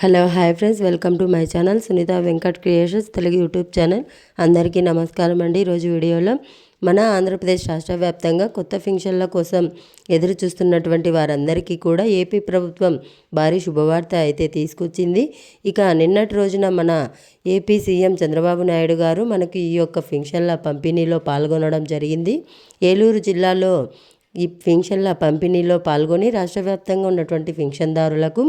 Hello hi friends. Welcome to my channel Sunitha Venkat creations Telugu YouTube channel. అందరికీ నమస్కారం అండి ఈరోజు వీడియోలో. మన ఆంధ్రప్రదేశ్ రాష్ట్ర వ్యాప్తంగా కొత్త ఫింక్షన్ల కోసం ఎదురు చూస్తున్నటువంటి వారందరికీ కూడా ఏపీ ప్రభుత్వం భారీ శుభవార్త అయితే తీసుకొచ్చింది. ఇక నిన్నటి రోజున మన ఏపీ సీఎం చంద్రబాబు నాయుడు గారు మనకి ఈ యొక్క ఫింక్షన్ల పంపిణీలో పాల్గొనడం జరిగింది. ఏలూరు జిల్లాలో ఈ ఫింక్షన్ల పంపిణీలో పాల్గొని రాష్ట్ర వ్యాప్తంగా ఉన్నటువంటి ఫింక్షన్దారులకు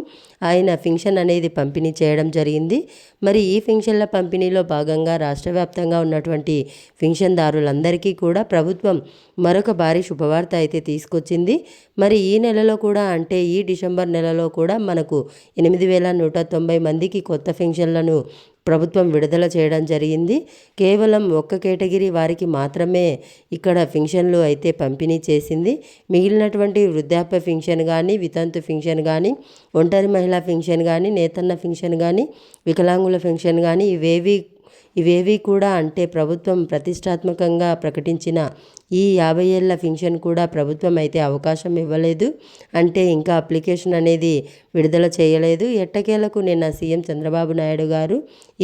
ఆయన ఫింక్షన్ అనేది పంపిణీ చేయడం జరిగింది. మరి ఈ ఫింక్షన్ల పంపిణీలో భాగంగా రాష్ట్ర వ్యాప్తంగా ఉన్నటువంటి ఫింక్షన్దారులందరికీ కూడా ప్రభుత్వం మరొక భారీ శుభవార్త అయితే తీసుకొచ్చింది. మరి ఈ నెలలో కూడా అంటే ఈ డిసెంబర్ నెలలో కూడా మనకు ఎనిమిది వేల నూట తొంభై మందికి కొత్త ఫింక్షన్లను ప్రభుత్వం విడుదల చేయడం జరిగింది. కేవలం ఒక్క కేటగిరీ వారికి మాత్రమే ఇక్కడ ఫింక్షన్లు అయితే పంపిణీ చేసింది. మిగిలినటువంటి వృద్ధాప్య ఫింక్షన్ కానీ వితంతు ఫింక్షన్ కానీ ఒంటరి మహిళా ఫింక్షన్ కానీ నేతన్న ఫింక్షన్ కానీ వికలాంగుల ఫింక్షన్ కానీ ఇవేవి ఇవేవి కూడా అంటే ప్రభుత్వం ప్రతిష్టాత్మకంగా ప్రకటించిన ఈ యాభై ఏళ్ళ ఫింక్షన్ కూడా ప్రభుత్వం అయితే అవకాశం ఇవ్వలేదు. అంటే ఇంకా అప్లికేషన్ అనేది విడుదల చేయలేదు. ఎట్టకేలకు నిన్న సీఎం చంద్రబాబు నాయుడు గారు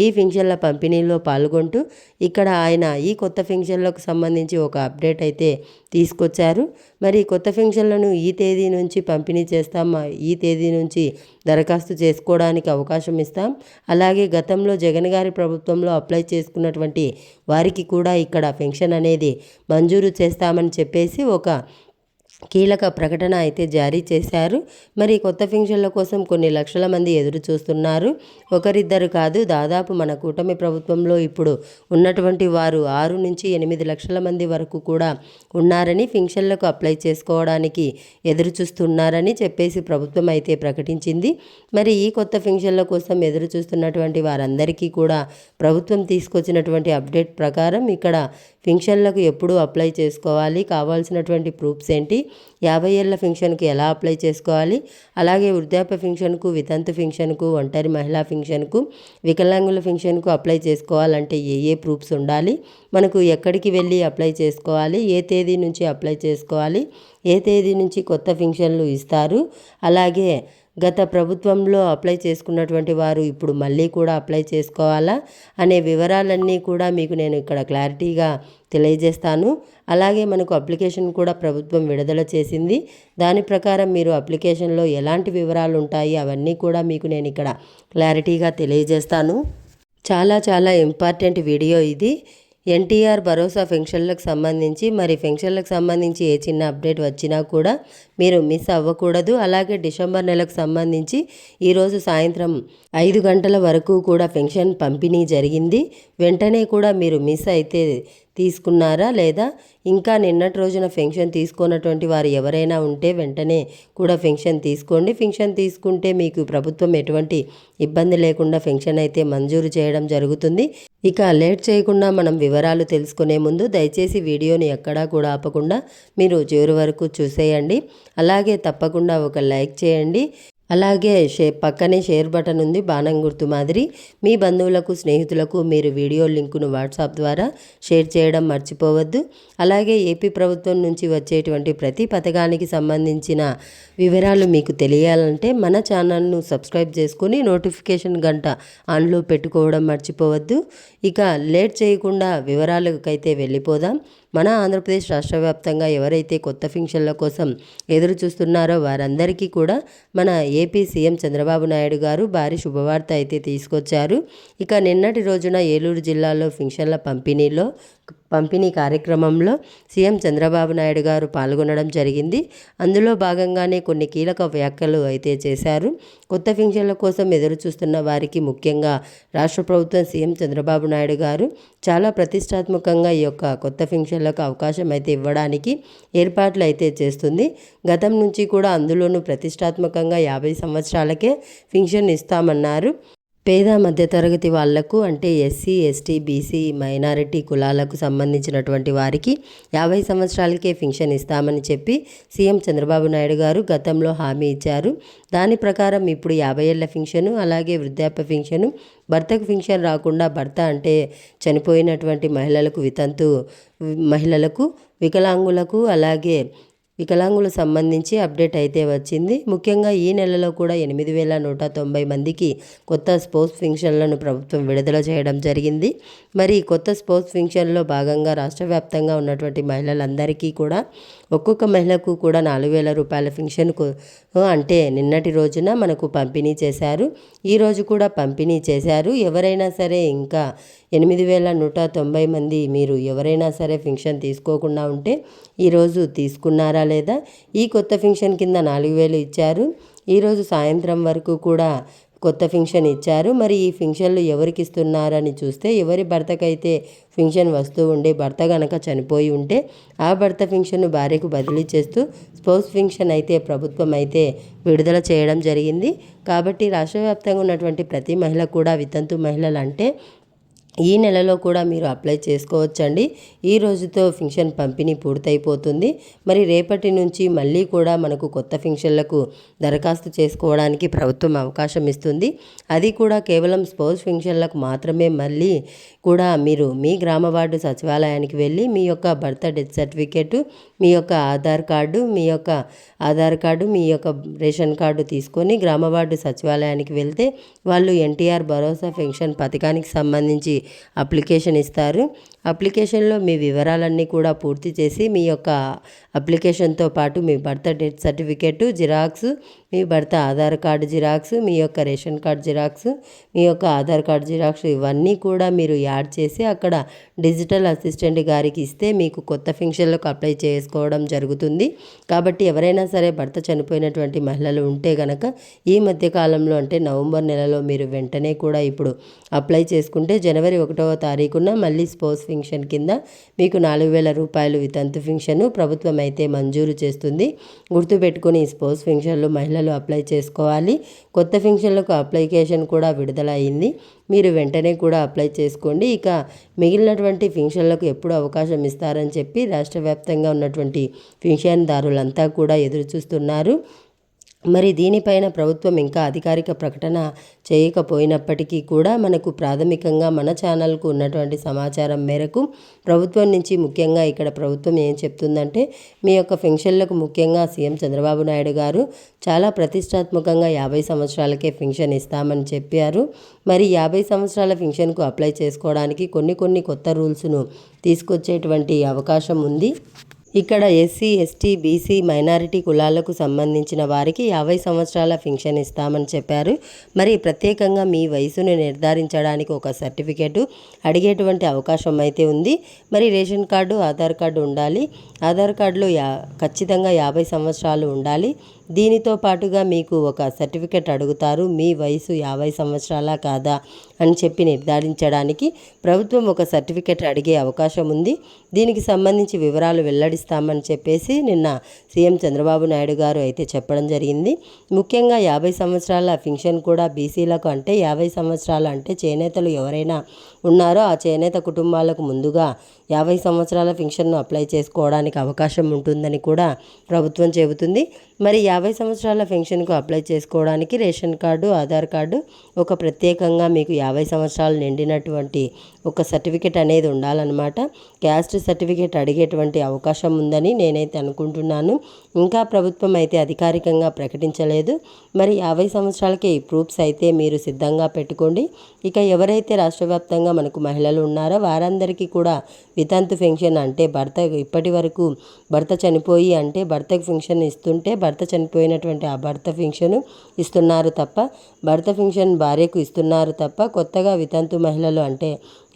ఈ ఫింక్షన్ల పంపిణీలో పాల్గొంటూ ఇక్కడ ఆయన ఈ కొత్త ఫింక్షన్లకు సంబంధించి ఒక అప్డేట్ అయితే తీసుకొచ్చారు. మరి కొత్త ఫింక్షన్లను ఈ తేదీ నుంచి పంపిణీ చేస్తాం ఈ తేదీ నుంచి దరఖాస్తు చేసుకోవడానికి అవకాశం ఇస్తాం. అలాగే గతంలో జగన్ గారి ప్రభుత్వంలో అప్లై చేసుకున్నటువంటి వారికి కూడా ఇక్కడ పెన్షన్ అనేది మంజూరు చేస్తామని చెప్పేసి ఒక కీలక ప్రకటన అయితే జారీ చేశారు. మరి కొత్త ఫింక్షన్ల కోసం కొన్ని లక్షల మంది ఎదురు చూస్తున్నారు. ఒకరిద్దరు కాదు దాదాపు మన కూటమి ప్రభుత్వంలో ఇప్పుడు ఉన్నటువంటి వారు ఆరు నుంచి ఎనిమిది లక్షల మంది వరకు కూడా ఉన్నారని ఫింక్షన్లకు అప్లై చేసుకోవడానికి ఎదురు చూస్తున్నారని చెప్పేసి ప్రభుత్వం అయితే ప్రకటించింది. మరి ఈ కొత్త ఫింక్షన్ల కోసం ఎదురు చూస్తున్నటువంటి వారందరికీ కూడా ప్రభుత్వం తీసుకొచ్చినటువంటి అప్డేట్ ప్రకారం ఇక్కడ ఫింక్షన్లకు ఎప్పుడు అప్లై చేసుకోవాలి. కావాల్సినటువంటి ప్రూఫ్స్ ఏంటి? యాభై ఏళ్ళ ఫింక్షన్కు ఎలా అప్లై చేసుకోవాలి? అలాగే వృద్ధాప్య ఫింక్షన్కు వితంతు ఫింక్షన్కు ఒంటరి మహిళా ఫింక్షన్కు వికలాంగుల ఫింక్షన్కు అప్లై చేసుకోవాలంటే ఏ ఏ ప్రూఫ్స్ ఉండాలి? మనకు ఎక్కడికి వెళ్ళి అప్లై చేసుకోవాలి? ఏ తేదీ నుంచి అప్లై చేసుకోవాలి? ఏ తేదీ నుంచి కొత్త ఫింక్షన్లు ఇస్తారు? అలాగే గత ప్రభుత్వంలో అప్లై చేసుకున్నటువంటి వారు ఇప్పుడు మళ్ళీ కూడా అప్లై చేసుకోవాలా అనే వివరాలన్నీ కూడా మీకు నేను ఇక్కడ క్లారిటీగా తెలియజేస్తాను. అలాగే మనకు అప్లికేషన్ కూడా ప్రభుత్వం విడుదల చేసింది. దాని ప్రకారం మీరు అప్లికేషన్లో ఎలాంటి వివరాలు ఉంటాయి అవన్నీ కూడా మీకు నేను ఇక్కడ క్లారిటీగా తెలియజేస్తాను. చాలా చాలా ఇంపార్టెంట్ వీడియో ఇది. ఎన్టీఆర్ భరోసా ఫెన్షన్లకు సంబంధించి మరి ఫెన్షన్లకు సంబంధించి ఏ చిన్న అప్డేట్ వచ్చినా కూడా మీరు మిస్ అవ్వకూడదు. అలాగే డిసెంబర్ నెలకు సంబంధించి ఈరోజు సాయంత్రం ఐదు గంటల వరకు కూడా పెన్షన్ పంపిణీ జరిగింది. వెంటనే కూడా మీరు మిస్ అయితే తీసుకున్నారా లేదా? ఇంకా నిన్నటి రోజున ఫెన్షన్ తీసుకున్నటువంటి వారు ఎవరైనా ఉంటే వెంటనే కూడా ఫెన్షన్ తీసుకోండి. ఫెన్షన్ తీసుకుంటే మీకు ప్రభుత్వం ఎటువంటి ఇబ్బంది లేకుండా ఫెన్షన్ అయితే మంజూరు చేయడం జరుగుతుంది. ఇక లేట్ చేయకుండా మనం వివరాలు తెలుసుకునే ముందు దయచేసి వీడియోని ఎక్కడా కూడా ఆపకుండా మీరు చివరి వరకు చూసేయండి. అలాగే తప్పకుండా ఒక లైక్ చేయండి. అలాగే షే పక్కనే షేర్ బటన్ ఉంది బాణం గుర్తు మాదిరి. మీ బంధువులకు స్నేహితులకు మీరు వీడియో లింకును వాట్సాప్ ద్వారా షేర్ చేయడం మర్చిపోవద్దు. అలాగే ఏపీ ప్రభుత్వం నుంచి వచ్చేటువంటి ప్రతి పథకానికి సంబంధించిన వివరాలు మీకు తెలియాలంటే మన ఛానల్ను సబ్స్క్రైబ్ చేసుకుని నోటిఫికేషన్ గంట ఆన్లో పెట్టుకోవడం మర్చిపోవద్దు. ఇక లేట్ చేయకుండా వివరాలకైతే వెళ్ళిపోదాం. మన ఆంధ్రప్రదేశ్ రాష్ట్ర వ్యాప్తంగా ఎవరైతే కొత్త ఫింక్షన్ల కోసం ఎదురు చూస్తున్నారో వారందరికీ కూడా మన ఏపీ సీఎం చంద్రబాబు నాయుడు గారు భారీ శుభవార్త అయితే తీసుకొచ్చారు. ఇక నిన్నటి రోజున ఏలూరు జిల్లాలో ఫింక్షన్ల పంపిణీలో పంపిణీ కార్యక్రమంలో సీఎం చంద్రబాబు నాయుడు గారు పాల్గొనడం జరిగింది. అందులో భాగంగానే కొన్ని కీలక వ్యాఖ్యలు అయితే చేశారు. కొత్త ఫింక్షన్ల కోసం ఎదురు చూస్తున్న వారికి ముఖ్యంగా రాష్ట్ర ప్రభుత్వం సీఎం చంద్రబాబు నాయుడు గారు చాలా ప్రతిష్టాత్మకంగా ఈ యొక్క కొత్త ఫింక్షన్లకు అవకాశం అయితే ఇవ్వడానికి ఏర్పాట్లు అయితే చేస్తుంది. గతం నుంచి కూడా అందులోనూ ప్రతిష్టాత్మకంగా యాభై సంవత్సరాలకే ఫింక్షన్ ఇస్తామన్నారు. పేద మధ్యతరగతి వాళ్ళకు అంటే ఎస్సీ ఎస్టీ బీసీ మైనారిటీ కులాలకు సంబంధించినటువంటి వారికి యాభై సంవత్సరాలకే ఫింక్షన్ ఇస్తామని చెప్పి సీఎం చంద్రబాబు నాయుడు గారు గతంలో హామీ ఇచ్చారు. దాని ప్రకారం ఇప్పుడు యాభై ఏళ్ళ ఫింక్షను అలాగే వృద్ధాప్య ఫింక్షను భర్తకు ఫింక్షన్ రాకుండా భర్త అంటే చనిపోయినటువంటి మహిళలకు వితంతు మహిళలకు వికలాంగులకు అలాగే వికలాంగులు సంబంధించి అప్డేట్ అయితే వచ్చింది. ముఖ్యంగా ఈ నెలలో కూడా ఎనిమిది వేల నూట తొంభై మందికి కొత్త స్పోర్ట్స్ ఫింక్షన్లను ప్రభుత్వం విడుదల చేయడం జరిగింది. మరి కొత్త స్పోర్ట్స్ ఫింక్షన్లో భాగంగా రాష్ట్ర వ్యాప్తంగా ఉన్నటువంటి మహిళలందరికీ కూడా ఒక్కొక్క మహిళకు కూడా నాలుగు వేల రూపాయల ఫింక్షన్కు అంటే నిన్నటి రోజున మనకు పంపిణీ చేశారు. ఈరోజు కూడా పంపిణీ చేశారు. ఎవరైనా సరే ఇంకా ఎనిమిది వేల నూట తొంభై మంది మీరు ఎవరైనా సరే ఫింక్షన్ తీసుకోకుండా ఉంటే ఈరోజు తీసుకున్నారా లేదా? ఈ కొత్త ఫింక్షన్ కింద నాలుగు వేలు ఇచ్చారు. ఈరోజు సాయంత్రం వరకు కూడా కొత్త ఫింక్షన్ ఇచ్చారు. మరి ఈ ఫింక్షన్లు ఎవరికి ఇస్తున్నారని చూస్తే ఎవరి భర్తకైతే ఫింక్షన్ వస్తూ ఉండి భర్త గనక చనిపోయి ఉంటే ఆ భర్త ఫింక్షన్ను భార్యకు బదిలీ చేస్తూ స్పౌస్ ఫింక్షన్ అయితే ప్రభుత్వం అయితే విడుదల చేయడం జరిగింది. కాబట్టి రాష్ట్ర వ్యాప్తంగా ఉన్నటువంటి ప్రతి మహిళ కూడా వితంతు మహిళలు అంటే ఈ నెలలో కూడా మీరు అప్లై చేసుకోవచ్చండి. ఈ రోజుతో ఫింక్షన్ పంపిణీ పూర్తయిపోతుంది. మరి రేపటి నుంచి మళ్ళీ కూడా మనకు కొత్త ఫింక్షన్లకు దరఖాస్తు చేసుకోవడానికి ప్రభుత్వం అవకాశం ఇస్తుంది. అది కూడా కేవలం స్పోర్ట్స్ ఫింక్షన్లకు మాత్రమే మళ్ళీ కూడా మీరు మీ గ్రామ వార్డు సచివాలయానికి వెళ్ళి మీ యొక్క బర్త్ డెత్ సర్టిఫికేటు మీ యొక్క ఆధార్ కార్డు మీ యొక్క ఆధార్ కార్డు మీ యొక్క రేషన్ కార్డు తీసుకొని గ్రామ వార్డు సచివాలయానికి వెళ్తే వాళ్ళు ఎన్టీఆర్ భరోసా పెన్షన్ పథకానికి సంబంధించి అప్లికేషన్ ఇస్తారు. అప్లికేషన్లో మీ వివరాలన్నీ కూడా పూర్తి చేసి మీ యొక్క అప్లికేషన్తో పాటు మీ బర్త్ డెత్ సర్టిఫికేట్ జిరాక్స్ మీ భర్త ఆధార్ కార్డు జిరాక్స్ మీ యొక్క రేషన్ కార్డు జిరాక్స్ మీ యొక్క ఆధార్ కార్డు జిరాక్స్ ఇవన్నీ కూడా మీరు యాడ్ చేసి అక్కడ డిజిటల్ అసిస్టెంట్ గారికి ఇస్తే మీకు కొత్త ఫింక్షన్లకు అప్లై చేసుకోవడం జరుగుతుంది. కాబట్టి ఎవరైనా సరే భర్త చనిపోయినటువంటి మహిళలు ఉంటే గనక ఈ మధ్య కాలంలో అంటే నవంబర్ నెలలో మీరు వెంటనే కూడా ఇప్పుడు అప్లై చేసుకుంటే జనవరి ఒకటవ తారీఖున మళ్ళీ స్పోర్ట్స్ ఫింక్షన్ కింద మీకు నాలుగు వేల రూపాయలు వితంతు ఫింక్షన్ ప్రభుత్వం అయితే మంజూరు చేస్తుంది. గుర్తుపెట్టుకుని స్పోర్ట్స్ ఫింక్షన్లో మహిళలు అప్లై చేసుకోవాలి. కొత్త ఫింక్షన్లకు అప్లికేషన్ కూడా విడుదల అయింది మీరు వెంటనే కూడా అప్లై చేసుకోండి. ఇక మిగిలినటువంటి ఫింక్షన్లకు ఎప్పుడు అవకాశం ఇస్తారని చెప్పి రాష్ట్ర వ్యాప్తంగా ఉన్నటువంటి ఫింక్షన్దారులంతా కూడా ఎదురు చూస్తున్నారు మరి దీనిపైన ప్రభుత్వం ఇంకా అధికారిక ప్రకటన చేయకపోయినప్పటికీ కూడా మనకు ప్రాథమికంగా మన ఛానల్కు ఉన్నటువంటి సమాచారం మేరకు ప్రభుత్వం నుంచి ముఖ్యంగా ఇక్కడ ప్రభుత్వం ఏం చెప్తుందంటే మీ యొక్క ఫెన్షన్లకు ముఖ్యంగా సీఎం చంద్రబాబు నాయుడు గారు చాలా ప్రతిష్టాత్మకంగా యాభై సంవత్సరాలకే ఫెన్షన్ ఇస్తామని చెప్పారు. మరి యాభై సంవత్సరాల ఫెన్షన్కు అప్లై చేసుకోవడానికి కొన్ని కొన్ని కొత్త రూల్స్ను తీసుకొచ్చేటువంటి అవకాశం ఉంది. ఇక్కడ ఎస్సీ ఎస్టీ బీసీ మైనారిటీ కులాలకు సంబంధించిన వారికి యాభై సంవత్సరాల ఫింక్షన్ ఇస్తామని చెప్పారు. మరి ప్రత్యేకంగా మీ వయసును నిర్ధారించడానికి ఒక సర్టిఫికేటు అడిగేటువంటి అవకాశం అయితే ఉంది. మరి రేషన్ కార్డు ఆధార్ కార్డు ఉండాలి. ఆధార్ కార్డులో యా ఖచ్చితంగా యాభై సంవత్సరాలు ఉండాలి. దీనితో పాటుగా మీకు ఒక సర్టిఫికెట్ అడుగుతారు మీ వయసు యాభై సంవత్సరాల కాదా అని చెప్పి నిర్ధారించడానికి ప్రభుత్వం ఒక సర్టిఫికెట్ అడిగే అవకాశం ఉంది. దీనికి సంబంధించి వివరాలు వెల్లడిస్తామని చెప్పేసి నిన్న సీఎం చంద్రబాబు నాయుడు గారు అయితే చెప్పడం జరిగింది. ముఖ్యంగా యాభై సంవత్సరాల ఫింక్షన్ కూడా బీసీలకు అంటే యాభై సంవత్సరాలు అంటే చేనేతలు ఎవరైనా ఉన్నారో ఆ చేనేత కుటుంబాలకు ముందుగా యాభై సంవత్సరాల ఫింక్షన్ను అప్లై చేసుకోవడానికి అవకాశం ఉంటుందని కూడా ప్రభుత్వం చెబుతుంది. మరి యాభై సంవత్సరాల పెన్షన్కు అప్లై చేసుకోవడానికి రేషన్ కార్డు ఆధార్ కార్డు ఒక ప్రత్యేకంగా మీకు యాభై సంవత్సరాలు నిండినటువంటి ఒక సర్టిఫికేట్ అనేది ఉండాలన్నమాట. క్యాస్ట్ సర్టిఫికేట్ అడిగేటువంటి అవకాశం ఉందని నేనైతే అనుకుంటున్నాను. ఇంకా ప్రభుత్వం అయితే అధికారికంగా ప్రకటించలేదు. మరి యాభై సంవత్సరాలకి ఈ ప్రూఫ్స్ అయితే మీరు సిద్ధంగా పెట్టుకోండి. ఇక ఎవరైతే రాష్ట్ర వ్యాప్తంగా మనకు మహిళలు ఉన్నారో వారందరికీ కూడా వితంతు పెన్షన్ అంటే భర్త ఇప్పటి వరకు భర్త చనిపోయి అంటే భర్తకు పెన్షన్ ఇస్తుంటే భర్త చనిపోయినటువంటి ఆ భర్త పెన్షన్ ఇస్తున్నారు తప్ప భర్త పెన్షన్ భార్యకు ఇస్తున్నారు తప్ప కొత్తగా వితంతు మహిళలు అంటే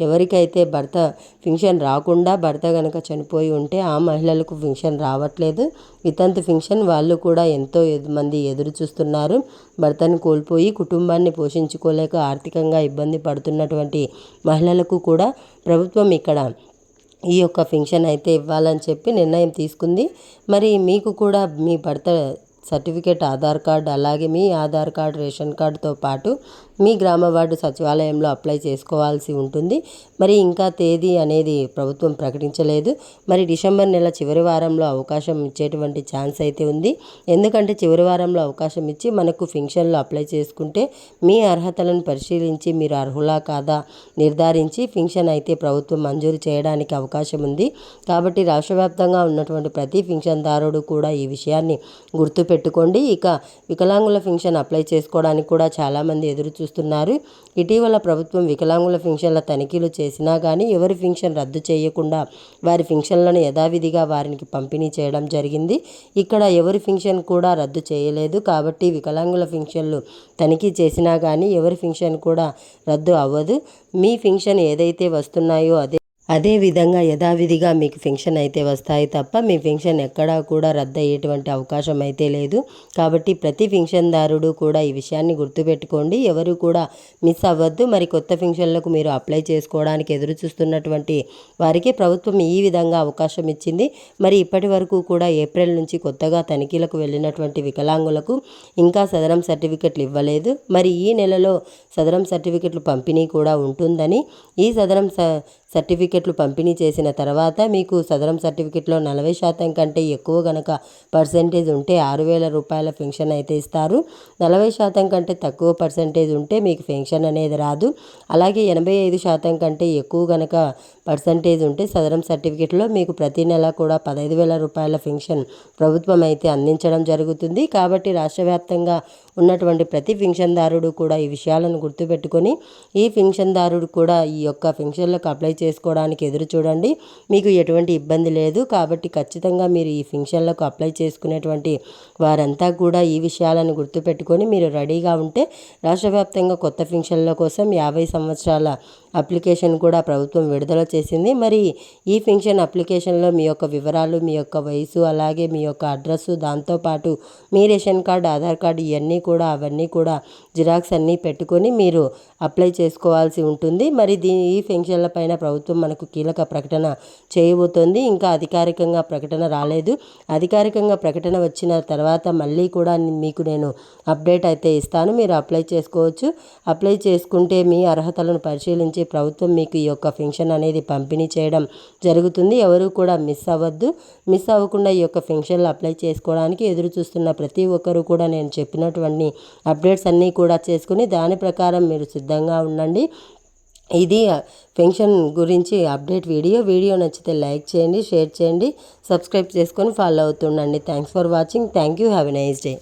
ఎవరికైతే భర్త ఫింక్షన్ రాకుండా భర్త కనుక చనిపోయి ఉంటే ఆ మహిళలకు ఫింక్షన్ రావట్లేదు. వితంతు ఫింక్షన్ వాళ్ళు కూడా ఎంతో మంది ఎదురు చూస్తున్నారు. భర్తను కోల్పోయి కుటుంబాన్ని పోషించుకోలేక ఆర్థికంగా ఇబ్బంది పడుతున్నటువంటి మహిళలకు కూడా ప్రభుత్వం ఇక్కడ ఈ యొక్క ఫింక్షన్ అయితే ఇవ్వాలని చెప్పి నిర్ణయం తీసుకుంది. మరి మీకు కూడా మీ భర్త సర్టిఫికేట్ ఆధార్ కార్డ్ అలాగే మీ ఆధార్ కార్డ్ రేషన్ కార్డుతో పాటు మీ గ్రామ వార్డు సచివాలయంలో అప్లై చేసుకోవాల్సి ఉంటుంది. మరి ఇంకా తేదీ అనేది ప్రభుత్వం ప్రకటించలేదు. మరి డిసెంబర్ నెల చివరి వారంలో అవకాశం ఇచ్చేటువంటి ఛాన్స్ అయితే ఉంది. ఎందుకంటే చివరి వారంలో అవకాశం ఇచ్చి మనకు ఫింక్షన్లో అప్లై చేసుకుంటే మీ అర్హతలను పరిశీలించి మీరు అర్హులా కాదా నిర్ధారించి ఫింక్షన్ అయితే ప్రభుత్వం మంజూరు చేయడానికి అవకాశం ఉంది. కాబట్టి రాష్ట్ర వ్యాప్తంగా ఉన్నటువంటి ప్రతి ఫింక్షన్దారుడు కూడా ఈ విషయాన్ని గుర్తుపెట్టుకోండి. ఇక వికలాంగుల ఫింక్షన్ అప్లై చేసుకోవడానికి కూడా చాలామంది ఎదురు చూస్తున్నారు. ఇటీవల ప్రభుత్వం వికలాంగుల ఫింక్షన్ల తనిఖీలు చేసినా కానీ ఎవరి ఫింక్షన్ రద్దు చేయకుండా వారి ఫింక్షన్లను యథావిధిగా వారికి పంపిణీ చేయడం జరిగింది. ఇక్కడ ఎవరి ఫింక్షన్ కూడా రద్దు చేయలేదు. కాబట్టి వికలాంగుల ఫింక్షన్లు తనిఖీ చేసినా కానీ ఎవరి ఫింక్షన్ కూడా రద్దు అవ్వదు. మీ ఫింక్షన్ ఏదైతే వస్తున్నాయో అదే అదే విధంగా యథావిధిగా మీకు పెన్షన్ అయితే వస్తాయి తప్ప మీ ఫెన్షన్ ఎక్కడా కూడా రద్దు అయ్యేటువంటి అవకాశం అయితే లేదు. కాబట్టి ప్రతి ఫింక్షన్దారుడు కూడా ఈ విషయాన్ని గుర్తుపెట్టుకోండి. ఎవరు కూడా మిస్ అవ్వద్దు. మరి కొత్త ఫింక్షన్లకు మీరు అప్లై చేసుకోవడానికి ఎదురు చూస్తున్నటువంటి వారికి ప్రభుత్వం ఈ విధంగా అవకాశం ఇచ్చింది. మరి ఇప్పటి వరకు కూడా ఏప్రిల్ నుంచి కొత్తగా తనిఖీలకు వెళ్ళినటువంటి వికలాంగులకు ఇంకా సదరం సర్టిఫికెట్లు ఇవ్వలేదు. మరి ఈ నెలలో సదరం సర్టిఫికెట్లు పంపిణీ కూడా ఉంటుందని ఈ సదరం స సర్టిఫికెట్లు పంపిణీ చేసిన తర్వాత మీకు సదరం సర్టిఫికెట్లో నలభై శాతం కంటే ఎక్కువ గనక పర్సెంటేజ్ ఉంటే ఆరు వేల రూపాయల పెన్షన్ అయితే ఇస్తారు. నలభై శాతం కంటే తక్కువ పర్సెంటేజ్ ఉంటే మీకు పెన్షన్ అనేది రాదు. అలాగే ఎనభై ఐదు శాతం కంటే ఎక్కువ గనక పర్సంటేజ్ ఉంటే సదరం సర్టిఫికెట్లో మీకు ప్రతి నెల కూడా పదహైదు వేల రూపాయల పెన్షన్ ప్రభుత్వం అయితే అందించడం జరుగుతుంది. కాబట్టి రాష్ట్ర వ్యాప్తంగా ఉన్నటువంటి ప్రతి పెన్షన్దారుడు కూడా ఈ విషయాలను గుర్తుపెట్టుకొని ఈ పెన్షన్దారుడు కూడా ఈ యొక్క పెన్షన్లకు అప్లై చేసుకోవడానికి ఎదురు చూడండి. మీకు ఎటువంటి ఇబ్బంది లేదు. కాబట్టి ఖచ్చితంగా మీరు ఈ పెన్షన్లకు అప్లై చేసుకునేటువంటి వారంతా కూడా ఈ విషయాలను గుర్తుపెట్టుకొని మీరు రెడీగా ఉంటే రాష్ట్ర వ్యాప్తంగా కొత్త పెన్షన్ల కోసం యాభై సంవత్సరాల అప్లికేషన్ కూడా ప్రభుత్వం విడుదల చేసింది. మరి ఈ పెన్షన్ అప్లికేషన్లో మీ యొక్క వివరాలు మీ యొక్క వయసు అలాగే మీ యొక్క అడ్రస్సు దాంతోపాటు మీ రేషన్ కార్డు ఆధార్ కార్డు ఇవన్నీ కూడా అవన్నీ కూడా జిరాక్స్ అన్నీ పెట్టుకొని మీరు అప్లై చేసుకోవాల్సి ఉంటుంది. మరి దీని ఈ పెన్షన్ల పైన ప్రభుత్వం మనకు కీలక ప్రకటన చేయబోతోంది. ఇంకా అధికారికంగా ప్రకటన రాలేదు. అధికారికంగా ప్రకటన వచ్చిన తర్వాత మళ్ళీ కూడా మీకు నేను అప్డేట్ అయితే ఇస్తాను. మీరు అప్లై చేసుకోవచ్చు. అప్లై చేసుకుంటే మీ అర్హతలను పరిశీలించి నుంచి ప్రభుత్వం మీకు ఈ యొక్క పెన్షన్ అనేది పంపిణీ చేయడం జరుగుతుంది. ఎవరు కూడా మిస్ అవ్వద్దు. మిస్ అవ్వకుండా ఈ యొక్క పెన్షన్లు అప్లై చేసుకోవడానికి ఎదురు చూస్తున్న ప్రతి ఒక్కరు కూడా నేను చెప్పినటువంటి అప్డేట్స్ అన్నీ కూడా చేసుకుని దాని ప్రకారం మీరు సిద్ధంగా ఉండండి. ఇది పెన్షన్ గురించి అప్డేట్ వీడియో. వీడియో నచ్చితే లైక్ చేయండి షేర్ చేయండి సబ్స్క్రైబ్ చేసుకొని follow అవుతుండండి. Thanks for watching. Thank you. Have a nice day.